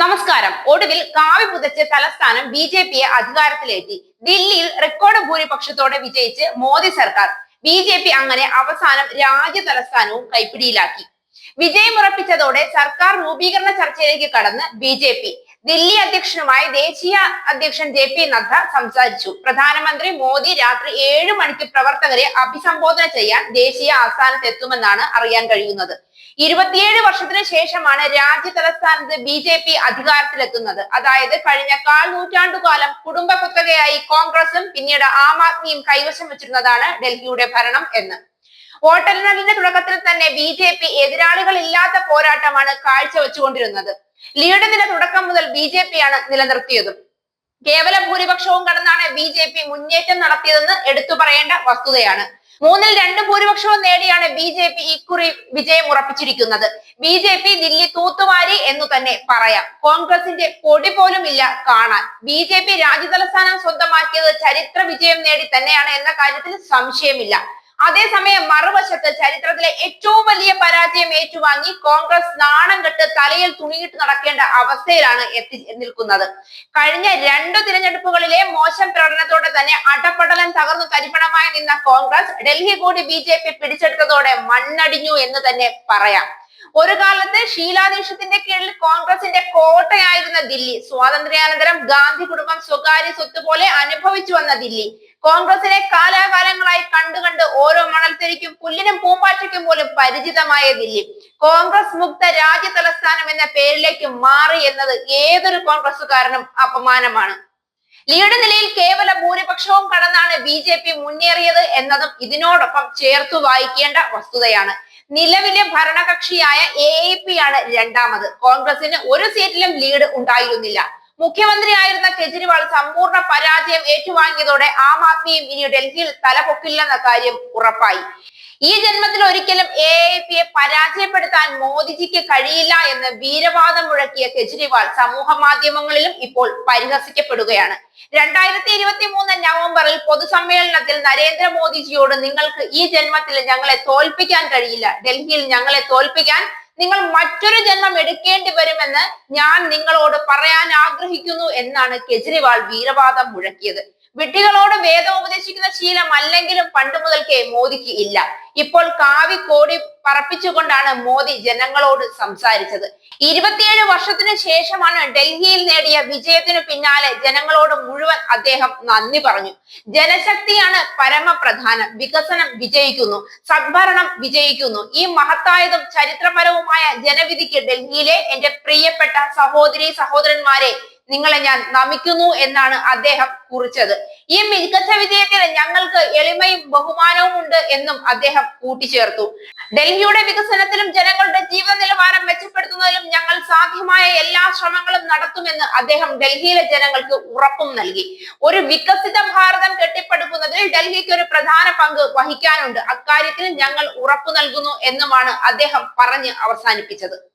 നമസ്കാരം. ഒടുവിൽ കാവി പുതച്ച് തലസ്ഥാനം ബി ജെ പിയെ അധികാരത്തിലേറ്റി. ദില്ലിയിൽ റെക്കോർഡ് ഭൂരിപക്ഷത്തോടെ വിജയിച്ച് മോദി സർക്കാർ. ബി ജെ പി അങ്ങനെ അവസാനം രാജ്യ തലസ്ഥാനവും കൈപ്പിടിയിലാക്കി. വിജയമുറപ്പിച്ചതോടെ സർക്കാർ രൂപീകരണ ചർച്ചയിലേക്ക് കടന്ന് ബി ജെ പി. ദില്ലി അധ്യക്ഷനുമായി ദേശീയ അധ്യക്ഷൻ ജെ പി നദ്ദ സംസാരിച്ചു. പ്രധാനമന്ത്രി മോദി രാത്രി ഏഴ് മണിക്ക് പ്രവർത്തകരെ അഭിസംബോധന ചെയ്യാൻ ദേശീയ ആസ്ഥാനത്ത് എത്തുമെന്നാണ് അറിയാൻ കഴിയുന്നത്. ഇരുപത്തിയേഴ് വർഷത്തിന് ശേഷമാണ് രാജ്യ തലസ്ഥാനത്ത് ബി ജെ പി അധികാരത്തിലെത്തുന്നത്. അതായത് കഴിഞ്ഞ കാൽ നൂറ്റാണ്ടുകാലം കുടുംബ കുത്തകയായി കോൺഗ്രസും പിന്നീട് ആം ആദ്മിയും കൈവശം വെച്ചിരുന്നതാണ് ഡൽഹിയുടെ ഭരണം എന്ന്. വോട്ടെണ്ണലിന്റെ തുടക്കത്തിൽ തന്നെ ബി ജെ പി എതിരാളികളില്ലാത്ത പോരാട്ടമാണ് കാഴ്ചവെച്ചുകൊണ്ടിരുന്നത്. ലീഡിന്റെ തുടക്കം മുതൽ ബി ജെ പി ആണ് നിലനിർത്തിയതും. കേവല ഭൂരിപക്ഷവും കടന്നാണ് ബി ജെ പി മുന്നേറ്റം നടത്തിയതെന്ന് എടുത്തു പറയേണ്ട വസ്തുതയാണ്. മൂന്നിൽ രണ്ട് ഭൂരിപക്ഷവും നേടിയാണ് ബി ജെ പി ഇക്കുറി വിജയം ഉറപ്പിച്ചിരിക്കുന്നത്. ബി ജെ പി ദില്ലി തൂത്തുവാരി എന്ന് തന്നെ പറയാം. കോൺഗ്രസിന്റെ പൊടി പോലും ഇല്ല കാണാൻ. ബി ജെ പി രാജ്യതലസ്ഥാനം സ്വന്തമാക്കിയത് ചരിത്ര വിജയം നേടി തന്നെയാണ് എന്ന കാര്യത്തിൽ സംശയമില്ല. അതേസമയം മറുവശത്ത് ചരിത്രത്തിലെ ഏറ്റവും വലിയ പരാജയം ഏറ്റുവാങ്ങി കോൺഗ്രസ് നാണം കെട്ട് തലയിൽ തുണിയിട്ട് നടക്കേണ്ട അവസ്ഥയിലാണ് എത്തി നിൽക്കുന്നത്. കഴിഞ്ഞ രണ്ടു തിരഞ്ഞെടുപ്പുകളിലെ മോശം പ്രകടനത്തോടെ തന്നെ അടപടലം തകർന്നു തരിപ്പണമായി നിന്ന കോൺഗ്രസ് ഡൽഹി കൂടി ബി ജെ പി പിടിച്ചെടുത്തതോടെ മണ്ണടിഞ്ഞു എന്ന് തന്നെ പറയാം. ഒരു കാലത്ത് ശീലാദീക്ഷത്തിന്റെ കീഴിൽ കോൺഗ്രസിന്റെ കോട്ടയായിരുന്ന ദില്ലി സ്വാതന്ത്ര്യാനന്തരം ഗാന്ധി കുടുംബം സ്വകാര്യ സ്വത്ത് പോലെ അനുഭവിച്ചു വന്ന ദില്ലി കോൺഗ്രസിനെ കാലാകാലങ്ങളായി കണ്ടു പുല്ലിനും പൂമ്പാറ്റയ്ക്കും പോലും പരിചിതമായ ദില്ലി കോൺഗ്രസ് മുക്ത രാജ്യ തലസ്ഥാനം എന്ന പേരിലേക്ക് മാറി എന്നത് ഏതൊരു കോൺഗ്രസുകാരനും അപമാനമാണ്. ലീഡ് നിലയിൽ കേവല ഭൂരിപക്ഷവും കടന്നാണ് ബി ജെ പി മുന്നേറിയത് എന്നതും ഇതിനോടൊപ്പം ചേർത്തു വായിക്കേണ്ട വസ്തുതയാണ്. നിലവിലെ ഭരണകക്ഷിയായ എ ആണ് രണ്ടാമത്. കോൺഗ്രസിന് ഒരു സീറ്റിലും ലീഡ് ഉണ്ടായിരുന്നില്ല. മുഖ്യമന്ത്രിയായിരുന്ന കെജ്രിവാൾ സമ്പൂർണ പരാജയം ഏറ്റുവാങ്ങിയതോടെ ആം ആദ്മിയും ഇനി ഡൽഹിയിൽ തലപൊക്കില്ലെന്ന കാര്യം ഉറപ്പായി. ഈ ജന്മത്തിൽ ഒരിക്കലും എ എ പിയെ പരാജയപ്പെടുത്താൻ മോദിജിക്ക് കഴിയില്ല എന്ന് വീരവാദം മുഴക്കിയ കെജ്രിവാൾ സമൂഹ മാധ്യമങ്ങളിലും ഇപ്പോൾ പരിഹസിക്കപ്പെടുകയാണ്. രണ്ടായിരത്തി ഇരുപത്തി മൂന്ന് നവംബറിൽ പൊതുസമ്മേളനത്തിൽ നരേന്ദ്രമോദിജിയോട് നിങ്ങൾക്ക് ഈ ജന്മത്തിൽ ഞങ്ങളെ തോൽപ്പിക്കാൻ കഴിയില്ല. ഡൽഹിയിൽ ഞങ്ങളെ തോൽപ്പിക്കാൻ നിങ്ങൾ മറ്റൊരു ജന്മം എടുക്കേണ്ടി വരുമെന്ന് ഞാൻ നിങ്ങളോട് പറയാൻ ആഗ്രഹിക്കുന്നു എന്നാണ് കെജ്രിവാൾ വീരവാദം മുഴക്കിയത്. വിഡ്ഢികളോട് വേദം ഉപദേശിക്കുന്ന അല്ലെങ്കിലും പണ്ട് മുതൽക്കേ മോദിക്ക് ഇല്ല. ഇപ്പോൾ കാവി കോടി പറപ്പിച്ചുകൊണ്ടാണ് മോദി ജനങ്ങളോട് സംസാരിച്ചത്. ഇരുപത്തിയേഴ് വർഷത്തിന് ശേഷമാണ് ഡൽഹിയിൽ നേടിയ വിജയത്തിനു പിന്നാലെ ജനങ്ങളോട് മുഴുവൻ അദ്ദേഹം നന്ദി പറഞ്ഞു. ജനശക്തിയാണ് പരമപ്രധാനം. വികസനം വിജയിക്കുന്നു. സദ്ഭരണം വിജയിക്കുന്നു. ഈ മഹത്തായതും ചരിത്രപരവുമായ ജനവിധിക്ക് ഡൽഹിയിലെ എന്റെ പ്രിയപ്പെട്ട സഹോദരി സഹോദരന്മാരെ നിങ്ങളെ ഞാൻ നമിക്കുന്നു എന്നാണ് അദ്ദേഹം കുറിച്ചത്. ഈ മികച്ച വിജയത്തിന് ഞങ്ങൾക്ക് എളിമയും ബഹുമാനവും ഉണ്ട് എന്നും അദ്ദേഹം കൂട്ടിച്ചേർത്തു. ഡൽഹിയുടെ വികസനത്തിലും ജനങ്ങളുടെ ജീവിത നിലവാരം മെച്ചപ്പെടുത്തുന്നതിലും ഞങ്ങൾ സാധ്യമായ എല്ലാ ശ്രമങ്ങളും നടത്തുമെന്ന് അദ്ദേഹം ഡൽഹിയിലെ ജനങ്ങൾക്ക് ഉറപ്പും നൽകി. ഒരു വികസിത ഭാരതം കെട്ടിപ്പടുക്കുന്നതിൽ ഡൽഹിക്ക് ഒരു പ്രധാന പങ്ക് വഹിക്കാനുണ്ട്. അക്കാര്യത്തിന് ഞങ്ങൾ ഉറപ്പു നൽകുന്നു എന്നുമാണ് അദ്ദേഹം പറഞ്ഞ് അവസാനിപ്പിച്ചത്.